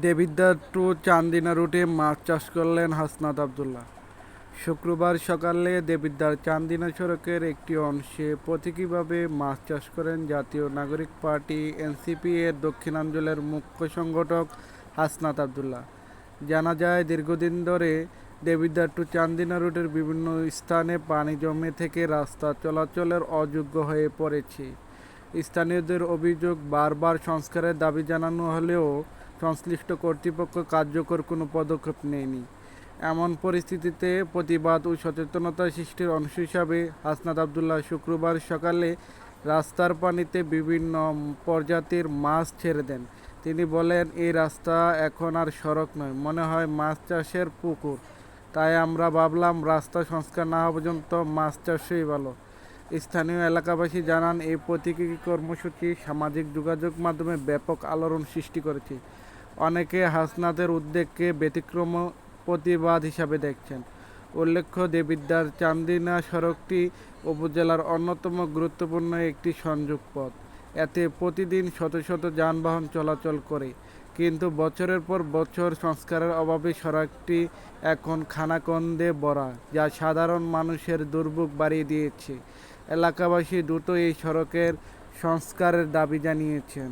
Debidwar two Chandina রুটে, মাছ চাষ করলেন হাসনাত আবদুল্লাহ। শুক্রবার সকালে দেবিদ্বার চান্দিনা সড়কের একটি অংশে প্রতীকীভাবে মাছ চাষ করেন জাতীয় নাগরিক পার্টি এনসিপি এর দক্ষিণাঞ্চলের মুখ্য সংগঠক হাসনাত আবদুল্লাহ। জানা যায়, দীর্ঘদিন ধরে দেবিদ্বার টু চান্দিনা রুটের বিভিন্ন স্থানে পানি জমে থেকে রাস্তা চলাচলের অযোগ্য হয়ে পড়েছে। স্থানীয়দের অভিযোগ বারবার সংস্কারের দাবি জানানো হলেও সংশ্লিষ্ট কর্তৃপক্ষ কার্যকর কোনো পদক্ষেপ নেয়নি। এমন পরিস্থিতিতে প্রতিবাদ ও সচেতনতা সৃষ্টির অংশ হিসাবে হাসনাত আবদুল্লাহ শুক্রবার সকালে রাস্তার পানিতে বিভিন্ন প্রজাতির মাছ ছেড়ে দেন। তিনি বলেন, এই রাস্তা এখন আর সড়ক নয়, মনে হয় মাছ চাষের পুকুর। তাই আমরা ভাবলাম রাস্তা সংস্কার না হওয়া পর্যন্ত মাছ চাষই ভালো। স্থানীয় এলাকাবাসী জানান, এই প্রতীকী কর্মসূচি সামাজিক যোগাযোগ মাধ্যমে ব্যাপক আলোড়ন সৃষ্টি করেছে। অনেকে হাসনাতের উদ্যোগকে ব্যতিক্রম প্রতিবাদ হিসাবে দেখছেন। উল্লেখ্য, দেবিদ্বার চান্দিনা সড়কটি উপজেলার অন্যতম গুরুত্বপূর্ণ একটি সংযোগ পথ এতে প্রতিদিন শত শত যানবাহন চলাচল করে। কিন্তু বছরের পর বছর সংস্কারের অভাবে সড়কটি এখন খানাকন্দে ভরা, যা সাধারণ মানুষের দুর্ভোগ বাড়িয়ে দিয়েছে। এলাকাবাসী দ্রুত এই সড়কের সংস্কারের দাবি জানিয়েছেন।